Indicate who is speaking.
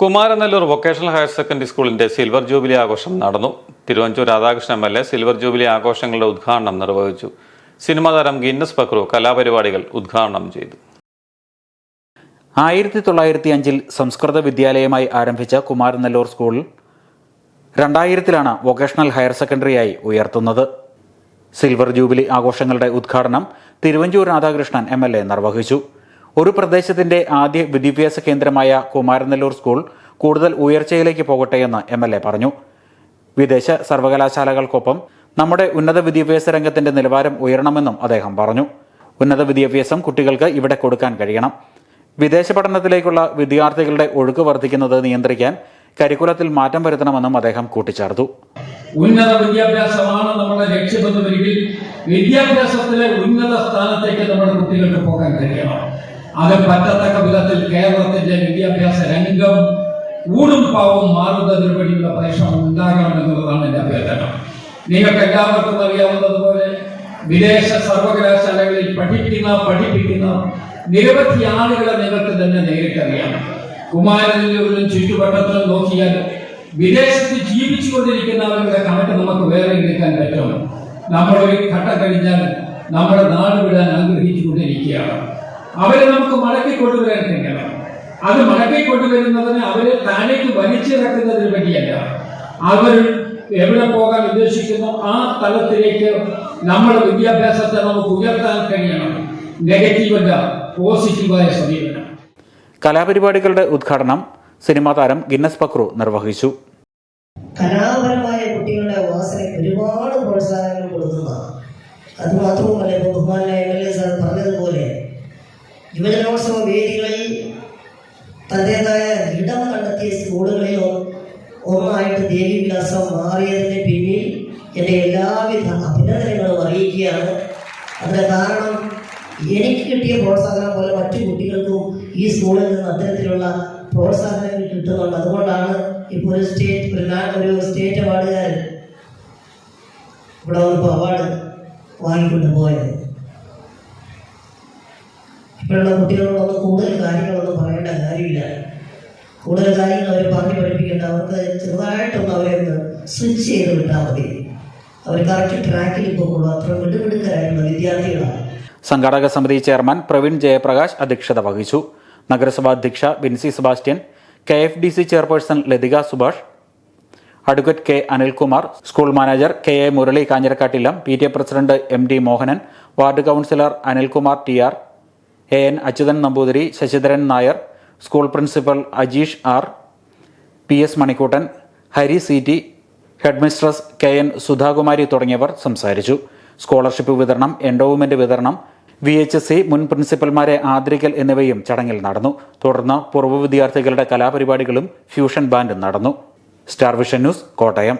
Speaker 1: Kumaranellur vocational higher secondary സ്കൂളിന്റെ silver jubilee ആഘോഷം നടന്നു. Thiruvanchoor Radhakrishnan M L A silver jubilee ആഘോഷങ്ങളുടെ ഉദ്ഘാടനം നിർവഹിച്ചു. സിനിമാ താരം ഗിന്നസ് പക്രു കലാപരിപാടികൾ ഉദ്ഘാടനം ചെയ്തു.
Speaker 2: ആയിരത്തി തൊള്ളായിരത്തി അഞ്ചിൽ സംസ്കൃത വിദ്യാലയമായി ആരംഭിച്ച കുമാരനെല്ലൂർ സ്കൂൾ രണ്ടായിരത്തിലാണ് വൊക്കേഷണൽ ഹയർ സെക്കൻഡറിയായി ഉയർത്തുന്നത്. സിൽവർ ജൂബിലി ആഘോഷങ്ങളുടെ ഉദ്ഘാടനം തിരുവഞ്ചൂർ രാധാകൃഷ്ണൻ എ നിർവഹിച്ചു. ഒരു പ്രദേശത്തിന്റെ ആദ്യ വിദ്യാഭ്യാസ കേന്ദ്രമായ കുമാരനെല്ലൂർ സ്കൂൾ കൂടുതൽ ഉയർച്ചയിലേക്ക് പോകട്ടെയെന്ന് എം എൽ എ പറഞ്ഞു. വിദേശ സർവകലാശാലകൾക്കൊപ്പം നമ്മുടെ ഉന്നത വിദ്യാഭ്യാസ രംഗത്തിന്റെ നിലവാരം ഉയരണമെന്നും അദ്ദേഹം പറഞ്ഞു. ഉന്നത വിദ്യാഭ്യാസം കുട്ടികൾക്ക് ഇവിടെ കൊടുക്കാൻ കഴിയണം. വിദേശ പഠനത്തിലേക്കുള്ള വിദ്യാർത്ഥികളുടെ ഒഴുക്ക് വർദ്ധിക്കുന്നത് നിയന്ത്രിക്കാൻ കരിക്കുലത്തിൽ മാറ്റം വരുത്തണമെന്നും അദ്ദേഹം കൂട്ടിച്ചേർത്തു.
Speaker 3: ഉന്നത വിദ്യാഭ്യാസമാണ് നമ്മുടെ ലക്ഷ്യമെന്ന് വരികിൽ വിദ്യാഭ്യാസത്തിലെ ഉന്നത സ്ഥാനത്തേക്ക് നമ്മുടെ കുട്ടികൾക്ക് പോകാൻ കഴിയണം. അത് പറ്റത്തക്ക വിധത്തിൽ കേരളത്തിന്റെ വിദ്യാഭ്യാസ രംഗം ഊടും പാവും മാറുന്നതിന് വേണ്ടിയുള്ള പരിശ്രമം ഉണ്ടാകണമെന്നുള്ളതാണ് എന്റെ അഭ്യർത്ഥന. നിങ്ങൾക്ക് എല്ലാവർക്കും അറിയാവുന്നതുപോലെ വിദേശ സർവകലാശാലകളിൽ പഠിക്കുന്ന പഠിപ്പിക്കുന്ന നിരവധി ആളുകളെ നിങ്ങൾക്ക് തന്നെ നേരിട്ടറിയാം. കുമാരനെല്ലൂരിലും ചുറ്റുവട്ടത്തിലും നോക്കിയാൽ വിദേശത്ത് ജീവിച്ചുകൊണ്ടിരിക്കുന്നവരുടെ കണക്ക് നമുക്ക് വേറെ എടുക്കാൻ പറ്റും. നമ്മളൊരു ഘട്ടം കഴിഞ്ഞാൽ നമ്മുടെ നാട് വിടാൻ ആഗ്രഹിച്ചുകൊണ്ടിരിക്കുകയാണ്. അവരെ നമുക്ക് മടക്കി കൊണ്ടുവരാൻ കഴിയണം. അത് മടക്കി കൊണ്ടുവരുന്നതിന് അവരെ താഴേക്ക് വലിച്ചിറക്കുന്നതിന് വേണ്ടിയല്ല. അവർ എവിടെ പോകാൻ ഉദ്ദേശിക്കുന്നു ആ തലത്തിലേക്ക് നമ്മുടെ വിദ്യാഭ്യാസത്തെ നമുക്ക് ഉയർത്താൻ കഴിയണം. നെഗറ്റീവല്ല പോസിറ്റീവായ സമീപനം.
Speaker 2: കലാപരിപാടികളുടെ ഉദ്ഘാടനം സിനിമാ താരം ഗിന്നസ് പക്രു നിർവഹിച്ചു.
Speaker 4: കലാപരമായ കുട്ടികളുടെ വാസന ഒരുപാട് പ്രോത്സാഹനങ്ങൾ കൊടുക്കുന്നതാണ്. അത് മാത്രവുമല്ല ഇപ്പോൾ ബഹുമാനായ എം എൽ എ സാർ പറഞ്ഞതുപോലെ യുവജനോത്സവ വേദികളിൽ തന്റെതായ ഇടം കണ്ടെത്തിയ സ്കൂളുകളിൽ ഒന്നായിട്ട് ദേവിവിലാസം മാറിയതിന് പിന്നിൽ എന്റെ എല്ലാവിധ അഭിനന്ദനങ്ങളും അറിയിക്കുകയാണ്. അതിന് കാരണം എനിക്ക് കിട്ടിയ പ്രോത്സാഹനം പോലെ മറ്റു കുട്ടികൾക്കും ഈ സ്കൂളിൽ നിന്ന് അത്തരത്തിലുള്ള പ്രോത്സാഹനങ്ങൾ കിട്ടുന്നുണ്ട്. അതുകൊണ്ടാണ് ഇപ്പോൾ ഒരു സ്റ്റേറ്റ് ഒരു ഒരു സ്റ്റേറ്റ് അവാർഡുകാരൻ ഇവിടെ വന്നപ്പോൾ അവാർഡ് വാങ്ങിക്കൊണ്ട് പോയത്. ഇപ്പോഴുള്ള കുട്ടികളോടൊന്നും കൂടുതൽ കാര്യങ്ങളൊന്നും പറയേണ്ട കാര്യമില്ല. കൂടുതൽ കാര്യങ്ങൾ അവർ പറഞ്ഞു പഠിപ്പിക്കേണ്ട. അവർക്ക് ചെറുതായിട്ടൊന്ന് അവരെ ഒന്ന് സ്വിച്ച് ചെയ്ത് വിട്ടാൽ മതി. അവർ കറക്റ്റ് ട്രാക്കിൽ പോകുള്ളൂ അത്ര മിടുമിടുക്കരായിട്ടുള്ള വിദ്യാർത്ഥികളാണ്.
Speaker 2: സംഘാടക സമിതി ചെയർമാൻ പ്രവീൺ ജയപ്രകാശ് അധ്യക്ഷത വഹിച്ചു. നഗരസഭാ അധ്യക്ഷ Binsy Sebastian K F D C chairperson Lathika Subhash advocate K Anilkumar school manager K A Murali Kanjirakkattillam P T A president M D Mohanan ward councillor Anilkumar T R A N Achuthan Namboothiri Sasidharan Nair school principal Ajeesh R P S Manikuttan Hari C T headmistress K N Sudhakumari തുടങ്ങിയവർ സംസാരിച്ചു. Scholarship വിതരണം endowment വിതരണം V H S C മുൻ പ്രിൻസിപ്പൽമാരെ ആദരിക്കൽ എന്നിവയും ചടങ്ങിൽ നടന്നു. തുടർന്ന് പൂർവ വിദ്യാർത്ഥികളുടെ കലാപരിപാടികളും ഫ്യൂഷൻ ബാൻഡും നടന്നു. Star vision news Kottayam.